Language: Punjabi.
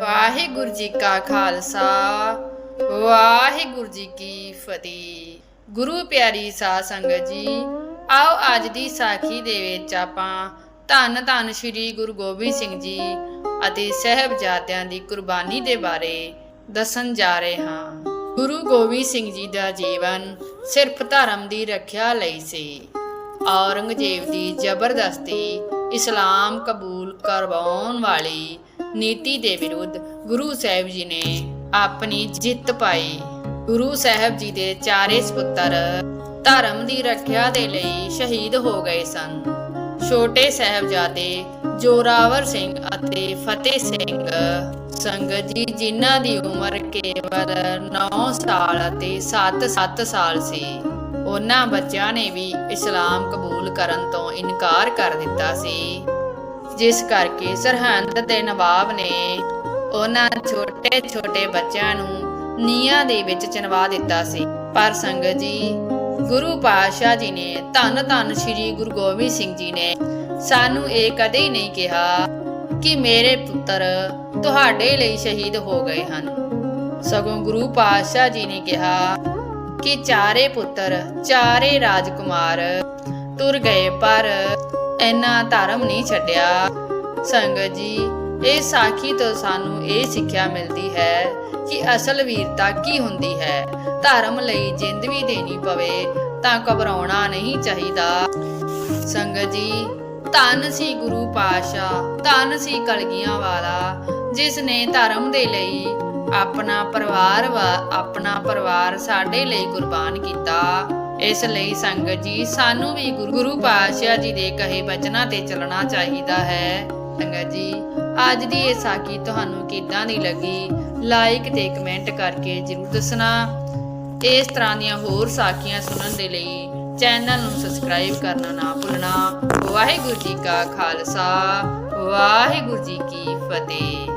ਵਾਹਿਗੁਰੂ ਜੀ ਕਾ ਖਾਲਸਾ, ਵਾਹਿਗੁਰੂ ਜੀ ਕੀ ਫਤਿਹ। ਗੁਰੂ ਪਿਆਰੀ ਸਾਧ ਸੰਗਤ ਜੀ, ਆਓ ਅੱਜ ਦੀ ਸਾਖੀ ਦੇ ਵਿੱਚ ਆਪਾਂ ਧੰਨ ਧੰਨ ਸ੍ਰੀ ਗੁਰੂ ਗੋਬਿੰਦ ਸਿੰਘ ਜੀ ਅਤੇ ਸਹਿਬਜ਼ਾਦਿਆਂ ਦੀ ਕੁਰਬਾਨੀ ਦੇ ਬਾਰੇ ਦੱਸਣ ਜਾ ਰਹੇ ਹਾਂ। ਗੁਰੂ ਗੋਬਿੰਦ ਸਿੰਘ ਜੀ ਦਾ ਜੀਵਨ ਸਿਰਫ ਧਰਮ ਦੀ ਰੱਖਿਆ ਲਈ ਸੀ। ਔਰੰਗਜ਼ੇਬ ਦੀ ਜ਼ਬਰਦਸਤੀ ਇਸਲਾਮ ਕਬੂਲ ਕਰਵਾਉਣ ਵਾਲੀ ਨੀਤੀ ਦੇ ਵਿਰੁੱਧ ਗੁਰੂ ਸਾਹਿਬ ਜੀ ਨੇ ਆਪਣੀ ਜਿੱਤ ਪਾਈ। ਗੁਰੂ ਸਾਹਿਬ ਜੀ ਦੇ ਚਾਰੇ ਸੁਪੁੱਤਰ ਧਰਮ ਦੀ ਰੱਖਿਆ ਦੇ ਲਈ ਸ਼ਹੀਦ ਹੋ ਗਏ ਸਨ। ਛੋਟੇ ਸਾਹਿਬਜ਼ਾਦੇ ਜੋਰਾਵਰ ਸਿੰਘ ਅਤੇ ਫਤਿਹ ਸਿੰਘ ਸੰਗਤ ਜੀ, ਜਿਨ੍ਹਾਂ ਦੀ ਉਮਰ ਕੇਵਲ 9 ਸਾਲ ਅਤੇ 7-7 ਸਾਲ ਸੀ, ਉਹਨਾਂ ਬੱਚਿਆਂ ਨੇ ਵੀ ਇਸਲਾਮ ਕਬੂਲ ਕਰਨ ਤੋਂ ਇਨਕਾਰ ਕਰ ਦਿੱਤਾ ਸੀ। ਜਿਸ ਕਰਕੇ ਸਰਹੰਦ ਦੇ ਨਵਾਬ ਨੇ ਉਹਨਾਂ ਛੋਟੇ-ਛੋਟੇ ਬੱਚਿਆਂ ਨੂੰ ਨੀਹਾਂ ਦੇ ਵਿੱਚ ਚਿਣਵਾ ਦਿੱਤਾ ਸੀ। ਪਰ ਸੰਗਤ ਜੀ, ਗੁਰੂ ਪਾਤਸ਼ਾਹ ਜੀ ਨੇ ਧੰਨ ਧੰਨ ਸ੍ਰੀ ਗੁਰੂ ਗੋਬਿੰਦ ਸਿੰਘ ਜੀ ਨੇ ਸਾਨੂੰ ਇਹ ਕਦੇ ਹੀ ਨਹੀਂ ਕਿਹਾ ਕਿ ਮੇਰੇ ਪੁੱਤਰ ਤੁਹਾਡੇ ਲਈ ਸ਼ਹੀਦ ਹੋ ਗਏ ਹਨ। ਸਗੋਂ ਗੁਰੂ ਪਾਤਸ਼ਾਹ ਜੀ ਨੇ ਕਿਹਾ ਕਿ ਚਾਰੇ ਪੁੱਤਰ, ਚਾਰੇ ਰਾਜਕੁਮਾਰ ਤੁਰ ਗਏ ਪਰ ਇਹਨਾਂ ਧਰਮ ਨਹੀਂ ਛੱਡਿਆ। ਸੰਗਤ ਜੀ, ਇਹ ਸਾਖੀ ਤੋਂ ਸਾਨੂੰ ਇਹ ਸਿੱਖਿਆ ਮਿਲਦੀ ਹੈ ਕਿ ਅਸਲ ਵੀਰਤਾ ਕੀ ਹੁੰਦੀ ਹੈ। ਧਰਮ ਲਈ ਜਿੰਦ ਵੀ ਦੇਣੀ ਪਵੇ ਤਾਂ ਘਬਰਾਉਣਾ ਨਹੀਂ ਚਾਹੀਦਾ। ਸੰਗਤ ਜੀ, ਧੰਨ ਸੀ ਗੁਰੂ ਪਾਸ਼ਾ ਧੰਨ ਸੀ ਕਲਗੀਆਂ ਵਾਲਾ, ਜਿਸ ਨੇ ਧਰਮ ਦੇ ਲਈ ਆਪਣਾ ਪਰਿਵਾਰ ਆਪਣਾ ਪਰਿਵਾਰ ਸਾਡੇ ਲਈ ਕੁਰਬਾਨ ਕੀਤਾ। ਇਸ ਲਈ ਸੰਗਤ ਜੀ, ਸਾਨੂੰ ਵੀ ਗੁਰੂ- ਪਾਤਸ਼ਾਹ ਜੀ ਦੇ ਕਹੇ ਬਚਨਾਂ ਤੇ ਚੱਲਣਾ ਚਾਹੀਦਾ ਹੈ। ਸੰਗਤ ਜੀ, ਅੱਜ ਦੀ ਇਹ ਸਾਖੀ ਤੁਹਾਨੂੰ ਕਿੱਦਾਂ ਦੀ ਲੱਗੀ? ਲਾਈਕ ਤੇ ਕਮੈਂਟ ਕਰਕੇ ਜਰੂਰ ਦੱਸਣਾ। ਇਸ ਤਰ੍ਹਾਂ ਦੀਆਂ ਹੋਰ ਸਾਖੀਆਂ ਸੁਣਨ ਦੇ ਲਈ ਚੈਨਲ ਨੂੰ ਸਬਸਕ੍ਰਾਈਬ ਕਰਨਾ ਨਾ ਭੁੱਲਣਾ। ਵਾਹਿਗੁਰੂ ਜੀ ਕਾ ਖਾਲਸਾ, ਵਾਹਿਗੁਰੂ ਜੀ ਕੀ ਫਤਿਹ।